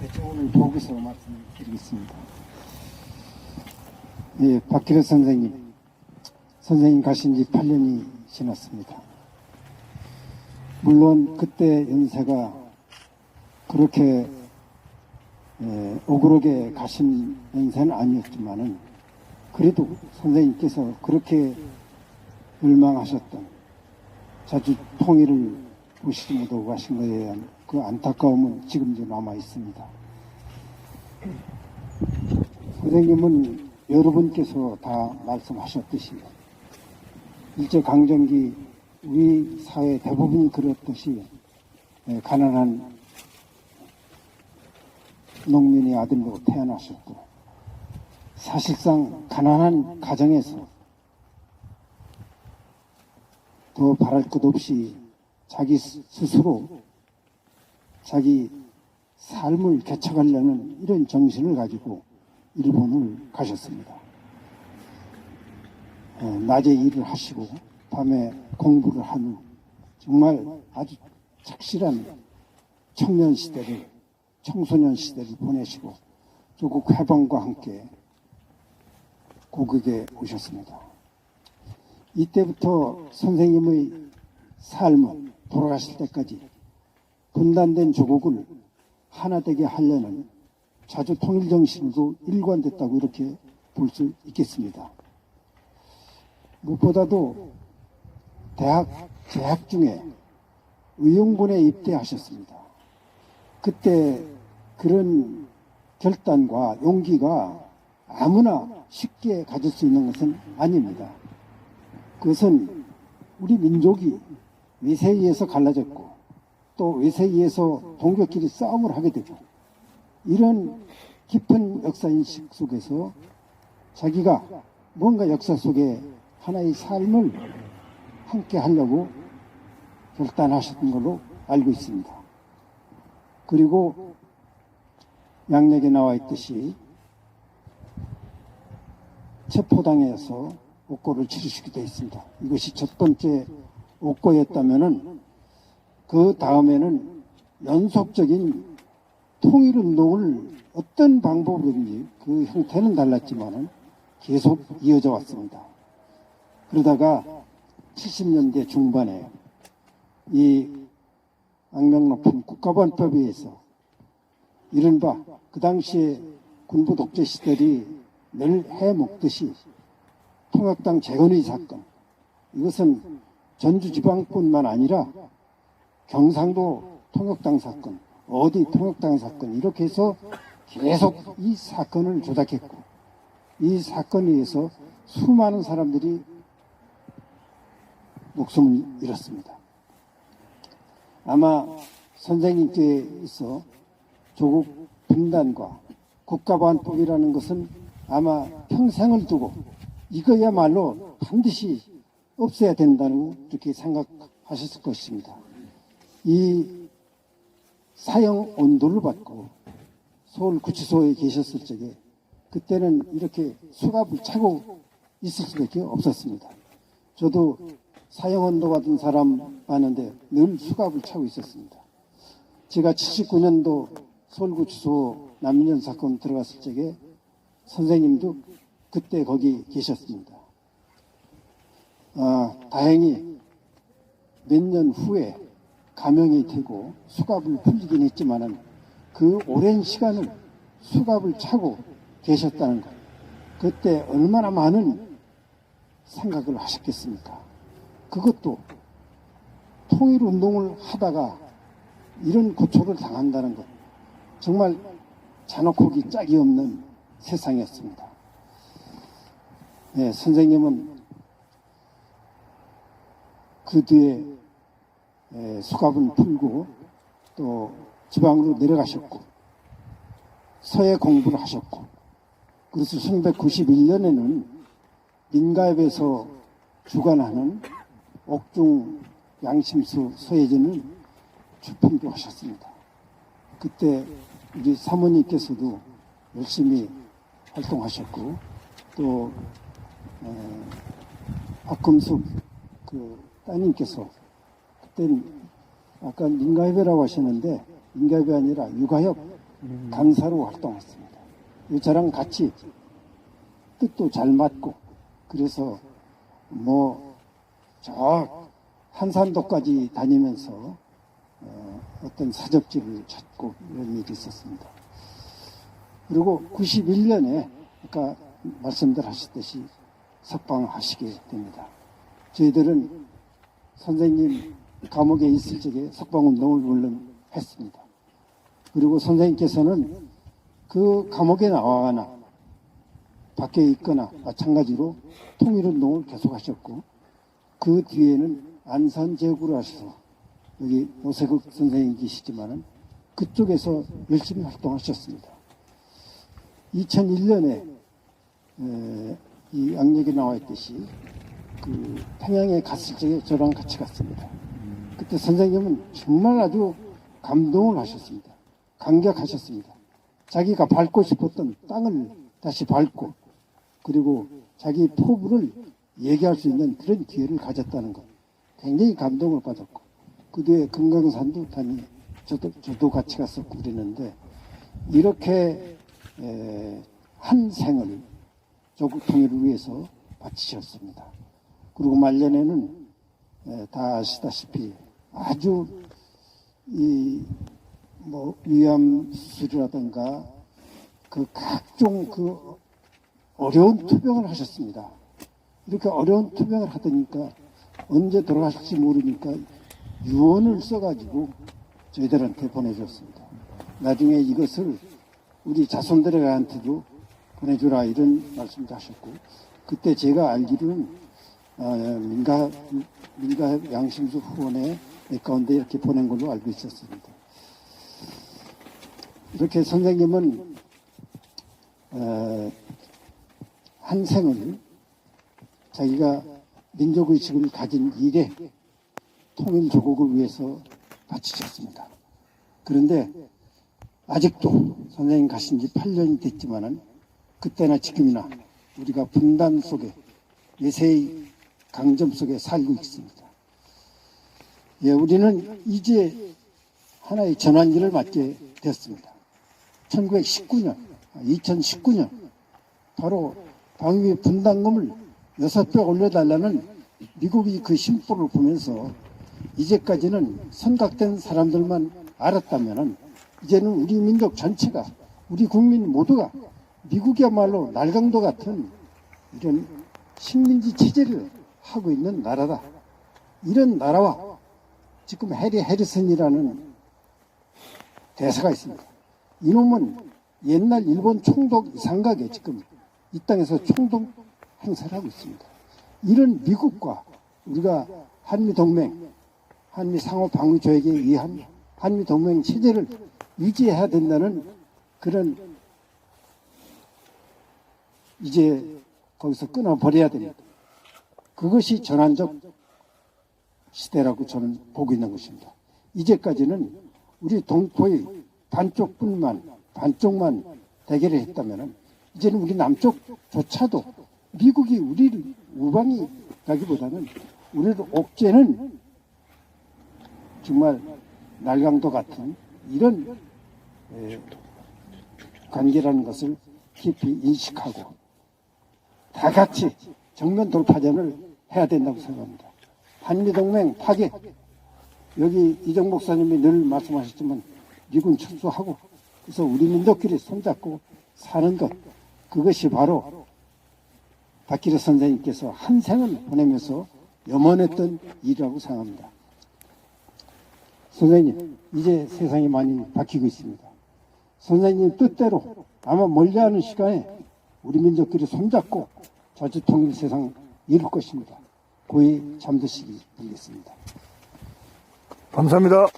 대충 보고서 말씀드리겠습니다. 예, 박기래 선생님. 선생님 가신 지 8년이 지났습니다. 물론 그때 연세가 그렇게 예, 오그르게 가신 연세는 아니었지만은 그래도 선생님께서 그렇게 열망하셨던 자주 통일을 보시지 못하고 가신 것에 대한 그 안타까움은 지금도 남아 있습니다. 선생님은 여러분께서 다 말씀하셨듯이 일제 강점기 우리 사회 대부분 그렇듯이 예, 가난한 농민의 아들로 태어나셨고 사실상 가난한 가정에서 더 바랄 것 없이 자기 스- 스스로 자기 삶을 개척하려는 이런 정신을 가지고 일본을 가셨습니다. 어, 낮에 일을 하시고 밤에 공부를 한 후 정말 아주 착실한 청년 시대를 청소년 시대를 보내시고 조국 해방과 함께 고국에 오셨습니다. 이때부터 선생님의 삶은 돌아가실 때까지 분단된 조국을 하나 되게 하려는 자주 통일 정신으로 일관됐다고 이렇게 볼 수 있겠습니다. 무엇보다도 대학 재학 중에 의용군에 입대하셨습니다. 그때 그런 결단과 용기가 아무나 쉽게 가질 수 있는 것은 아닙니다. 그것은 우리 민족이 외세에 의해서 갈라졌고 또 외세에 의해서 동족끼리 싸움을 하게 되고 이런 깊은 역사인식 속에서 자기가 뭔가 역사 속에 하나의 삶을 함께 하려고 결단하셨던 걸로 알고 있습니다. 그리고 양력에 나와 있듯이 체포당해서 옥고를 치르시기도 했습니다. 이것이 첫 번째 옥고였다면은 그 다음에는 연속적인 통일 운동을 어떤 방법이든지 그 형태는 달랐지만은 계속 이어져 왔습니다. 그러다가 70년대 중반에 이 악명 높은 국가보안법에 의해서 이른바 그 당시에 군부 독재 시절이 늘 해먹듯이 통역당 재건의 사건 이것은 전주지방뿐만 아니라 경상도 통역당 사건 어디 통역당 사건 이렇게 해서 계속 이 사건을 조작했고 이 사건에 의해서 수많은 사람들이 목숨을 잃었습니다. 아마 선생님께서 조국 분단과 국가보안법이라는 것은 아마 평생을 두고 이거야말로 반드시 없애야 된다는 이렇게 생각하셨을 것입니다. 이 사형 온도를 받고 서울 구치소에 계셨을 적에 그때는 이렇게 수갑을 차고 있을 수밖에 없었습니다. 저도 사형 온도 받은 사람 많은데 늘 수갑을 차고 있었습니다. 제가 79년도 서울구치소 난민연 사건 들어갔을 적에 선생님도 그때 거기 계셨습니다. 아, 다행히 몇 년 후에 감형이 되고 수갑을 풀리긴 했지만은 그 오랜 시간을 수갑을 차고 계셨다는 것. 그때 얼마나 많은 생각을 하셨겠습니까? 그것도 통일 운동을 하다가 이런 고초를 당한다는 것. 정말 잔혹하기 짝이 없는 세상이었습니다. 네, 선생님은 그 뒤에 에, 수갑을 풀고 또 지방으로 내려가셨고 서예 공부를 하셨고 그래서 1991년에는 민가협에서 주관하는 옥중 양심수 서예전을 출품도 하셨습니다. 그때 우리 사모님께서도 열심히 활동하셨고 또 에, 박금숙 그 따님께서 그때는 아까 민가협이라고 하시는데 민가협이 아니라 육아협 간사로 활동했습니다. 저랑 같이 뜻도 잘 맞고 그래서 뭐 저 한산도까지 다니면서 어, 어떤 사적지를 찾고 이런 일이 있었습니다. 그리고 91년에 아까 말씀들 하셨듯이 석방하시게 됩니다. 저희들은 선생님 감옥에 있을 적에 석방운동을 물론 했습니다. 그리고 선생님께서는 그 감옥에 나와나 밖에 있거나 마찬가지로 통일운동을 계속하셨고 그 뒤에는 안산제구를 하셔서 여기 노세국 선생님 계시지만은 그쪽에서 열심히 활동하셨습니다. 2001년에 이 양력에 나와 있듯이 그 평양에 갔을 적에 저랑 같이 갔습니다. 그때 선생님은 정말 아주 감동을 하셨습니다. 감격하셨습니다. 자기가 밟고 싶었던 땅을 다시 밟고 그리고 자기 포부를 얘기할 수 있는 그런 기회를 가졌다는 것 굉장히 감동을 받았고 그 뒤에 금강산도 다니 저도 저도 같이 갔었고 그랬는데 이렇게 에, 한 생을 조국 통일을 위해서 바치셨습니다. 그리고 말년에는 에, 다 아시다시피 아주 이 뭐 위암 수술이라든가 그 각종 그 어려운 투병을 하셨습니다. 이렇게 어려운 투병을 하다니까 언제 돌아가실지 모르니까 유언을 써가지고 저희들한테 보내줬습니다. 나중에 이것을 우리 자손들한테도 보내주라 이런 말씀도 하셨고 그때 제가 알기로는 어, 민가 민가 양심수 후원에 가운데 이렇게 보낸 걸로 알고 있었습니다. 이렇게 선생님은 어, 한 생을 자기가 민족의식을 가진 일에 통일 조국을 위해서 바치셨습니다. 그런데 아직도 선생님 가신 지 8년이 됐지만은 그때나 지금이나 우리가 분단 속에 예세의 강점 속에 살고 있습니다. 예, 우리는 이제 하나의 전환기를 맞게 됐습니다. 1919년, 2019년 바로 방위 분담금을 여섯 배 올려달라는 미국이 그 심보를 보면서 이제까지는 선각된 사람들만 알았다면은 이제는 우리 민족 전체가 우리 국민 모두가 미국이야말로 날강도 같은 이런 식민지 체제를 하고 있는 나라다. 이런 나라와 지금 해리 해리슨이라는 대사가 있습니다. 이놈은 옛날 일본 총독 이상각에 지금 이 땅에서 총독 행사를 하고 있습니다. 이런 미국과 우리가 한미동맹, 한미 상호 방위 조약에 의한 한미동맹 체제를 유지해야 된다는 그런 이제 거기서 끊어버려야 됩니다. 그것이 전환적 시대라고 저는 보고 있는 것입니다. 이제까지는 우리 동포의 반쪽뿐만 반쪽만 대결을 했다면 이제는 우리 남쪽조차도 미국이 우리를 우방이라기보다는 우리를 옥죄는 정말 날강도 같은 이런 에, 관계라는 것을 깊이 인식하고 다 같이 정면 돌파전을 해야 된다고 생각합니다. 한미동맹 파괴 여기 이정 목사님이 늘 말씀하셨지만 미군 철수하고 그래서 우리 민족끼리 손잡고 사는 것 그것이 바로 박기래 선생님께서 한 생을 보내면서 염원했던 일이라고 생각합니다. 선생님, 이제 세상이 많이 바뀌고 있습니다. 선생님 뜻대로 아마 멀지 않은 시간에 우리 민족끼리 손잡고 자주 통일 세상 이룰 것입니다. 고이 잠드시기 바라겠습니다. 감사합니다.